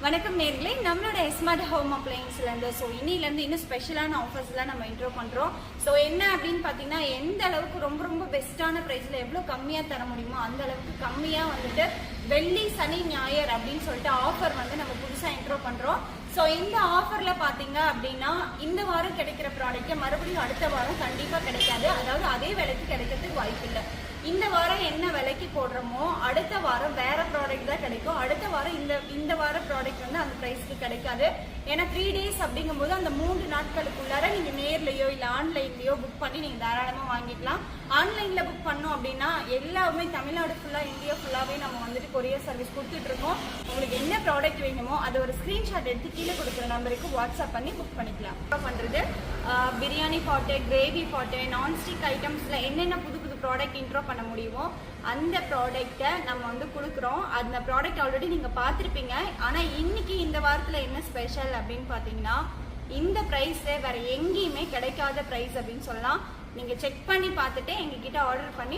வணக்கம் நேர்களே நம்மளோட எஸ்மார்ட் ஹோம் அப்ளையன்ஸ்லேருந்து ஸோ இன்னிலேருந்து இன்னும் ஸ்பெஷலான ஆஃபர்ஸ்லாம் நம்ம இன்ட்ரோ பண்ணுறோம் ஸோ என்ன அப்படின்னு பார்த்தீங்கன்னா எந்த அளவுக்கு ரொம்ப ரொம்ப பெஸ்ட்டான ப்ரைஸில் எவ்வளோ கம்மியாக தர முடியுமோ அந்த அளவுக்கு கம்மியாக வந்துட்டு வெள்ளி சனி ஞாயிறு அப்படின்னு சொல்லிட்டு ஆஃபர் வந்து நம்ம புதுசாக இன்ட்ரோ பண்ணுறோம் ஸோ இந்த ஆஃபரில் பார்த்தீங்க அப்படின்னா இந்த வாரம் கிடைக்கிற ப்ராடக்ட்டை மறுபடியும் அடுத்த வாரம் கண்டிப்பாக கிடைக்காது. அதாவது அதே விலைக்கு கிடைக்கிறதுக்கு வாய்ப்பு இல்லை இந்த வாரம் என்ன விலைக்கு போடுறோமோ அடுத்த வாரம் வேற ப்ராடக்ட் தான் கிடைக்கும். அடுத்த வாரம் இந்த இந்த வார ப்ராடக்ட் வந்து அந்த ப்ரைஸ்க்கு கிடைக்காது. ஏன்னா த்ரீ டேஸ் அப்படிங்கும்போது அந்த மூன்று நாட்களுக்குள்ளார நீங்க நேர்லயோ இல்ல ஆன்லைன்லயோ புக் பண்ணி நீங்க தாராளமா வாங்கிக்கலாம். ஆன்லைன்ல புக் பண்ணோம் அப்படின்னா எல்லாமே தமிழ்நாடு ஃபுல்லா இந்தியா ஃபுல்லாவே நம்ம வந்துட்டு கொரியர் சர்வீஸ் கொடுத்துட்டு இருக்கோம். உங்களுக்கு என்ன ப்ராடக்ட் வேணுமோ அதை ஒரு ஸ்கிரீன்ஷாட் எடுத்து கீழே கொடுக்குற நம்பருக்கு வாட்ஸ்அப் பண்ணி புக் பண்ணிக்கலாம். பண்றது பிரியாணி பாட்டு கிரேவி பாட்டு நான்ஸ்டிக் ஐட்டம்ஸ்ல என்னென்ன புது புது ப்ராடக்ட் இன்ட்ரோ பண்ண முடியுமோ அந்த ப்ராடக்ட்டை நம்ம வந்து கொடுக்குறோம். அந்த ப்ராடக்ட் ஆல்ரெடி நீங்கள் பார்த்துருப்பீங்க. ஆனால் இன்னைக்கு இந்த வாரத்தில் என்ன ஸ்பெஷல் அப்படின்னு பார்த்தீங்கன்னா இந்த ப்ரைஸே வேற எங்கேயுமே கிடைக்காத ப்ரைஸ் அப்படின்னு சொல்லலாம். நீங்கள் செக் பண்ணி பார்த்துட்டு எங்ககிட்ட ஆர்டர் பண்ணி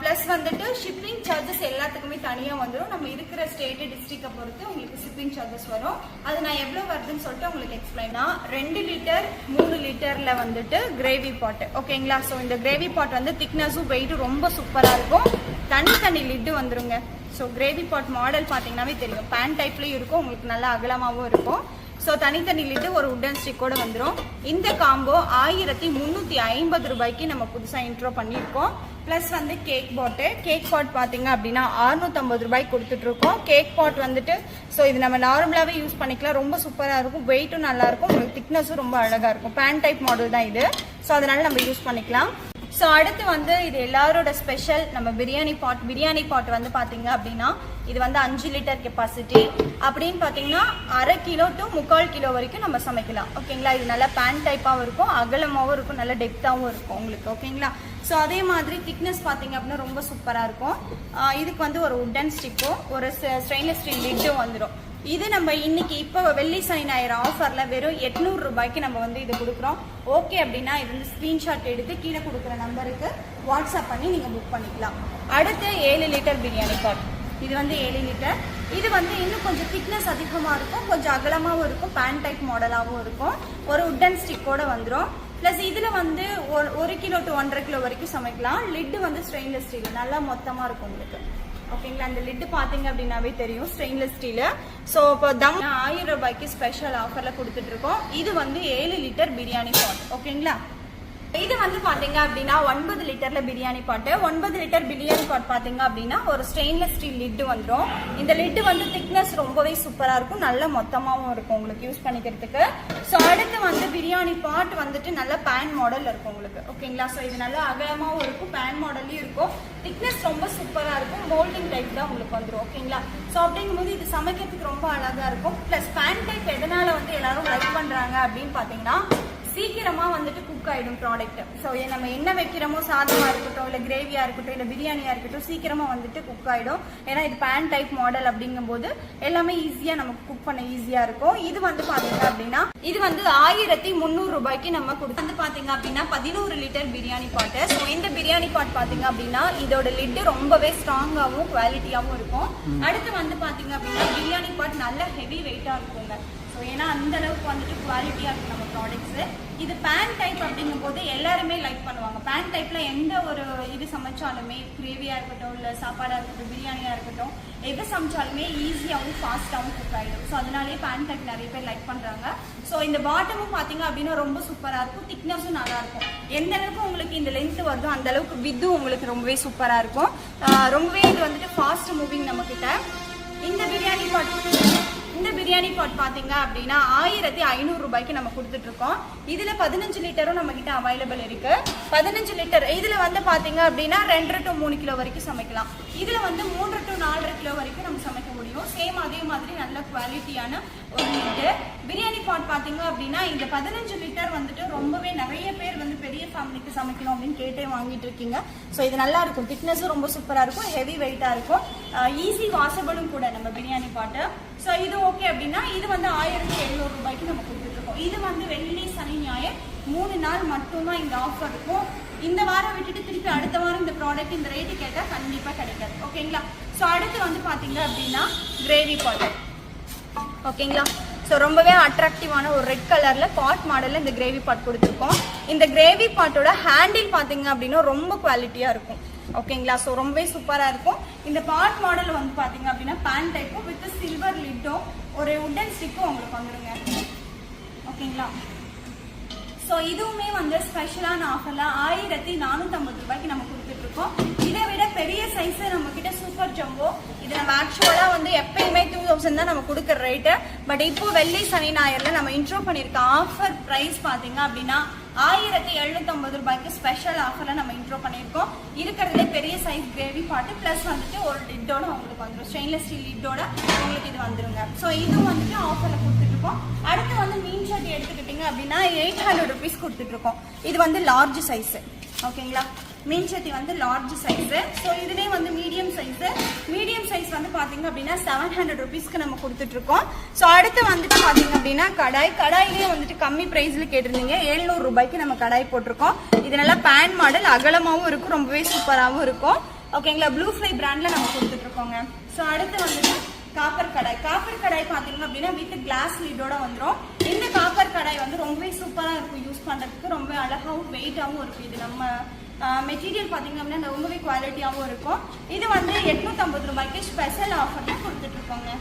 ப்ளஸ் வந்துட்டு ஷிப்பிங் சார்ஜஸ் எல்லாத்துக்குமே தனியாக வந்துடும் நம்ம இருக்கிற ஸ்டேட்டு டிஸ்ட்ரிக்டை பொறுத்து உங்களுக்கு ஷிப்பிங் சார்ஜஸ் வரும். அது நான் எவ்வளோ வருதுன்னு சொல்லிட்டு உங்களுக்கு எக்ஸ்பிளைனா ரெண்டு லிட்டர் மூணு லிட்டரில் வந்துட்டு கிரேவி பாட்டு ஓகேங்களா ஸோ இந்த கிரேவி பாட் வந்து திக்னஸும் வெயிட்டும் ரொம்ப சூப்பராக இருக்கும். தனி தனி லிட்டு வந்துருங்க. ஸோ கிரேவி பாட் மாடல் பார்த்தீங்கன்னாவே தெரியும். பேன் டைப்லேயும் இருக்கும். உங்களுக்கு நல்லா அகலமாகவும் இருக்கும். ஸோ தனித்தனி லிட்டு ஒரு உட்டன் ஸ்டிக்கோட வந்துடும் இந்த காம்போ ஆயிரத்தி முந்நூற்றி ஐம்பது ரூபாய்க்கு நம்ம புதுசாக இன்ட்ரோ பண்ணியிருக்கோம். ப்ளஸ் வந்து கேக் பாட்டு கேக் பாட் பார்த்தீங்க அப்படின்னா அறுநூத்தம்பது ரூபாய்க்கு கொடுத்துட்ருக்கோம். கேக் பாட் வந்துட்டு ஸோ இது நம்ம நார்மலாகவே யூஸ் பண்ணிக்கலாம். ரொம்ப சூப்பராக இருக்கும். வெயிட்டும் நல்லாயிருக்கும் உங்களுக்கு திக்னஸும் ரொம்ப அழகாக இருக்கும். பேன் டைப் மாடல் தான் இது. ஸோ அதனால் நம்ம யூஸ் பண்ணிக்கலாம். ஸோ அடுத்து வந்து இது எல்லாரோட ஸ்பெஷல் நம்ம பிரியாணி பாட் பிரியாணி பாட் வந்து பார்த்தீங்க அப்படின்னா இது வந்து அஞ்சு லிட்டர் கெப்பாசிட்டி அப்படின்னு பார்த்தீங்கன்னா அரை கிலோ டு முக்கால் கிலோ வரைக்கும் நம்ம சமைக்கலாம். ஓகேங்களா இது நல்லா பேன் டைப்பாகவும் இருக்கும் அகலமாகவும் இருக்கும் நல்ல டெப்த்தாகவும் இருக்கும் உங்களுக்கு. ஓகேங்களா ஸோ அதே மாதிரி திக்னஸ் பார்த்தீங்க அப்படின்னா ரொம்ப சூப்பராக இருக்கும். இதுக்கு வந்து ஒரு உட்டன் ஸ்டிக்கும் ஒரு ஸ்டெயின்லெஸ் ஸ்டீல் லிட்டும் வந்துடும் இது நம்ம இன்னைக்கு இப்போ வெள்ளி சனி ஞாயிறு ஆஃபரில் வெறும் எட்நூறு ரூபாய்க்கு நம்ம வந்து இது கொடுக்குறோம். ஓகே அப்படின்னா இது வந்து ஸ்க்ரீன்ஷாட் எடுத்து கீழே கொடுக்குற நம்பருக்கு வாட்ஸ்அப் பண்ணி நீங்கள் புக் பண்ணிக்கலாம். அடுத்து ஏழு லிட்டர் பிரியாணி பாட் இது வந்து ஏழு லிட்டர் இது வந்து இன்னும் கொஞ்சம் திக்னஸ் அதிகமாக இருக்கும். கொஞ்சம் அகலமாகவும் இருக்கும். பேண்ட் டைப் மாடலாகவும் இருக்கும். ஒரு உட்டன் ஸ்டிக்கோட வந்துடும் ப்ளஸ் இதில் வந்து ஒரு ஒரு கிலோ டு ஒன்றரை கிலோ வரைக்கும் சமைக்கலாம். லிட்டு வந்து ஸ்டெயின்லெஸ் ஸ்டீல் நல்லா மொத்தமாக இருக்கும் உங்களுக்கு. ஓகேங்களா அந்த லிட்டு பார்த்தீங்க அப்படின்னாவே தெரியும். ஸ்டெயின்லெஸ் ஸ்டீலு ஸோ இப்போ தம் ஆயிரம் ரூபாய்க்கு ஸ்பெஷல் ஆஃபரில் கொடுத்துட்ருக்கோம் இது வந்து ஏழு லிட்டர் பிரியாணி பாட் ஓகேங்களா இது வந்து பாத்தீங்க அப்படின்னா ஒன்பது லிட்டர்ல பிரியாணி பாட்டு. ஒன்பது லிட்டர் பிரியாணி பாட் பாத்தீங்க அப்படின்னா ஒரு ஸ்டெயின்லெஸ் ஸ்டீல் லிட்டு வந்துடும் இந்த லிட்டு வந்து திக்னஸ் ரொம்பவே சூப்பரா இருக்கும். நல்ல மொத்தமாவும் இருக்கும் உங்களுக்கு யூஸ் பண்ணிக்கிறதுக்கு. ஸோ அடுத்து வந்து பிரியாணி பாட் வந்துட்டு நல்ல பேன் மாடல் இருக்கும் உங்களுக்கு. ஓகேங்களா? ஸோ இது நல்லா அகலமாவும் இருக்கும் பேன் மாடல்லையும் இருக்கும். திக்னஸ் ரொம்ப சூப்பரா இருக்கும். மோல்டிங் டைப் தான் உங்களுக்கு வந்துடும் ஓகேங்களா? ஸோ அப்படிங்கும்போது இது சமைக்கிறதுக்கு ரொம்ப அழகா இருக்கும். ப்ளஸ் பேன் டைப் எதனால வந்து எல்லாரும் லைக் பண்றாங்க அப்படின்னு பாத்தீங்கன்னா சீக்கிரமா வந்துட்டு குக் ஆயிடும் ப்ராடக்ட் ஸோ நம்ம என்ன வைக்கிறோமோ சாதமா இருக்கட்டும் இல்ல கிரேவியா இருக்கட்டும் இல்ல பிரியாணியா இருக்கட்டும் சீக்கிரமா வந்துட்டு குக் ஆயிடும். ஏன்னா இது பேன் டைப் மாடல் அப்படிங்கும்போது எல்லாமே ஈஸியா நமக்கு குக் பண்ண ஈஸியா இருக்கும். இது வந்து பாத்தீங்க அப்படின்னா இது வந்து ஆயிரத்தி முந்நூறு ரூபாய்க்கு நம்ம கொடுத்து வந்து பாத்தீங்க அப்படின்னா பதினோரு லிட்டர் பிரியாணி பாட்டு ஸோ இந்த பிரியாணி பாட் பாத்தீங்க அப்படின்னா இதோட லிட்டு ரொம்பவே ஸ்ட்ராங்காகவும் குவாலிட்டியாகவும் இருக்கும். அடுத்து வந்து பாத்தீங்க அப்படின்னா பிரியாணி பாட் நல்ல ஹெவி வெயிட்டா இருக்குங்க. ஸோ ஏன்னா அந்த அளவுக்கு வந்துட்டு குவாலிட்டியாக இருக்கும் நம்ம ப்ராடக்ட்ஸு இது பேன் டைப் அப்படிங்கும்போது எல்லாருமே லைக் பண்ணுவாங்க. பேன் டைப்பில் எந்த ஒரு இது சமைச்சாலுமே கிரேவியாக இருக்கட்டும் இல்லை சாப்பாடாக இருக்கட்டும் பிரியாணியாக இருக்கட்டும் எது சமைச்சாலுமே ஈஸியாகவும் ஃபாஸ்ட்டாகவும் குக் ஆகிடும் ஸோ அதனாலே பேன் டைப் நிறைய பேர் லைக் பண்ணுறாங்க ஸோ இந்த பாட்டமும் பார்த்தீங்க அப்படின்னா ரொம்ப சூப்பராக இருக்கும். திக்னஸும் நல்லாயிருக்கும் எந்த அளவுக்கு உங்களுக்கு இந்த லென்த் வருதோ அந்த அளவுக்கு வித்தும் உங்களுக்கு ரொம்பவே சூப்பராக இருக்கும். ரொம்பவே இது வந்துட்டு ஃபாஸ்ட் மூவிங் நம்மக்கிட்ட இந்த பிரியாணி பாட் இந்த பிரியாணி பாட் பார்த்தீங்க அப்படின்னா ஆயிரத்தி ஐநூறு ரூபாய்க்கு நம்ம கொடுத்துட்டு இருக்கோம் இதுல பதினஞ்சு லிட்டரும் நம்ம கிட்ட அவைலபிள் இருக்கு. பதினஞ்சு லிட்டர் இதுல வந்து பாத்தீங்க அப்படின்னா ரெண்டரை டு மூணு கிலோ வரைக்கும் சமைக்கலாம். இதுல வந்து மூன்று டு நாலரை கிலோ வரைக்கும் நம்ம சமைக்க முடியும். சேம் அதே மாதிரி நல்ல குவாலிட்டியான ஒரு லிட்டு பிரியாணி பாட் பாத்தீங்க அப்படின்னா இந்த பதினஞ்சு லிட்டர் வந்துட்டு ரொம்பவே நிறைய பேர் வந்து பெரிய ஃபேமிலிக்கு சமைக்கணும் அப்படின்னு கேட்டே வாங்கிட்டு இருக்கீங்க. ஸோ இது நல்லா இருக்கும். திக்னஸும் ரொம்ப சூப்பராக இருக்கும். ஹெவி வெயிட்டாக இருக்கும். ஈஸி வாசபிளும் கூட நம்ம பிரியாணி பாட்டு. ஸோ இது ஓகே அப்படின்னா இது வந்து ஆயிரத்தி எழுநூறு ரூபாய்க்கு நம்ம கொடுத்துட்ருக்கோம். இது வந்து வெள்ளி சனி ஞாயிறு மூணு நாள் மட்டும்தான் இந்த ஆஃபர் இருக்கும். இந்த வாரம் விட்டுட்டு திருப்பி அடுத்த வாரம் இந்த ப்ராடக்ட் இந்த ரேட்டு கேட்டால் கண்டிப்பாக கிடைக்காது. ஓகேங்களா ஸோ அடுத்து வந்து பார்த்தீங்க அப்படின்னா கிரேவி பாட்டு ஓகேங்களா ஸோ ரொம்பவே அட்ராக்டிவான ஒரு ரெட் கலரில் பாட் மாடலில் இந்த கிரேவி பாட் கொடுத்துருக்கோம். இந்த கிரேவி பாட்டோட ஹேண்டில் பார்த்தீங்க அப்படின்னா ரொம்ப குவாலிட்டியாக இருக்கும். ஓகேங்களா ஸோ ரொம்பவே சூப்பராக இருக்கும். இந்த பாட் மாடல் வந்து பார்த்தீங்க அப்படின்னா பேண்ட் டைப்பும் வித் சில்வர் லிட்டும் ஒரு உட்டன் ஸ்டிக்கும் உங்களுக்கு வந்துடுங்க ஓகேங்களா? ஸோ இதுவுமே வந்து ஸ்பெஷலான ஆஃபரில் ஆயிரத்தி நானூற்றம்பது ரூபாய்க்கு நம்ம கொடுத்துட்டு இருக்கோம். இதை விட பெரிய சைஸ் நம்ம கிட்ட சூப்பர் ஜம்போ இது நம்ம ஆக்சுவலாக வந்து எப்பயுமே டூ தௌசண்ட் தான் நம்ம கொடுக்குற ரேட்டு பட் இப்போ வெள்ளி சனி ஞாயிறில் நம்ம இன்ட்ரோ பண்ணியிருக்க ஆஃபர் ப்ரைஸ் பார்த்தீங்க அப்படின்னா ஆயிரத்தி எழுநூத்தம்பது ரூபாய்க்கு ஸ்பெஷல் ஆஃபரில் நம்ம இன்ட்ரோ பண்ணியிருக்கோம் இருக்கிறதுலே பெரிய சைஸ் கிரேவி பாட்டு ப்ளஸ் வந்துட்டு ஒரு லிட்டோட உங்களுக்கு வந்துடும் ஸ்டெயின்லெஸ் ஸ்டீல் லிட்டோட உங்களுக்கு இது வந்துடும் ஸோ இதுவும் வந்துட்டு ஆஃபரில் கொடுத்துட்ருக்கோம் அடுத்து வந்து மீன் சட்டி எடுத்துக்கிட்டிங்க அப்படின்னா எயிட் ஹண்ட்ரட் ருபீஸ் கொடுத்துட்ருக்கோம் இது வந்து லார்ஜ் சைஸு ஓகேங்களா மீன் சட்டி வந்து லார்ஜ் சைஸு ஸோ இதுலேயே வந்து மீடியம் சைஸு மீடியம் சைஸ் வந்து பார்த்தீங்க அப்படின்னா செவன் ஹண்ட்ரட் ருபீஸ்க்கு நம்ம கொடுத்துட்ருக்கோம் ஸோ அடுத்து வந்துட்டு பார்த்தீங்க அப்படின்னா கடாய். கடாயிலேயே வந்துட்டு கம்மி ப்ரைஸில் கேட்டிருந்தீங்க. எழுநூறு ரூபாய்க்கு நம்ம கடாய் போட்டிருக்கோம். இது நல்லா பேன் மாடல் அகலமாகவும் இருக்கும். ரொம்பவே சூப்பராகவும் இருக்கும். ஓகேங்களா ப்ளூ ஃப்ளை பிராண்டில் நம்ம கொடுத்துட்ருக்கோங்க ஸோ அடுத்து வந்துட்டு காப்பர் கடாய். காப்பர் கடாய் பார்த்தீங்க அப்படின்னா வித் கிளாஸ் லீடோட வந்துடும் இந்த காப்பர் கடாய் வந்து ரொம்பவே சூப்பராக இருக்கும். யூஸ் பண்ணுறதுக்கு ரொம்ப அழகாகவும் வெயிட்டாகவும் இருக்கும். இது நம்ம மெட்டீரியல் பார்த்தீங்க அப்படின்னா ரொம்பவே குவாலிட்டியாகவும் இருக்கும். இது வந்து எட்நூற்றம்பது ரூபாய்க்கு ஸ்பெஷல் ஆஃபர் தான் கொடுத்துட்ருக்கோங்க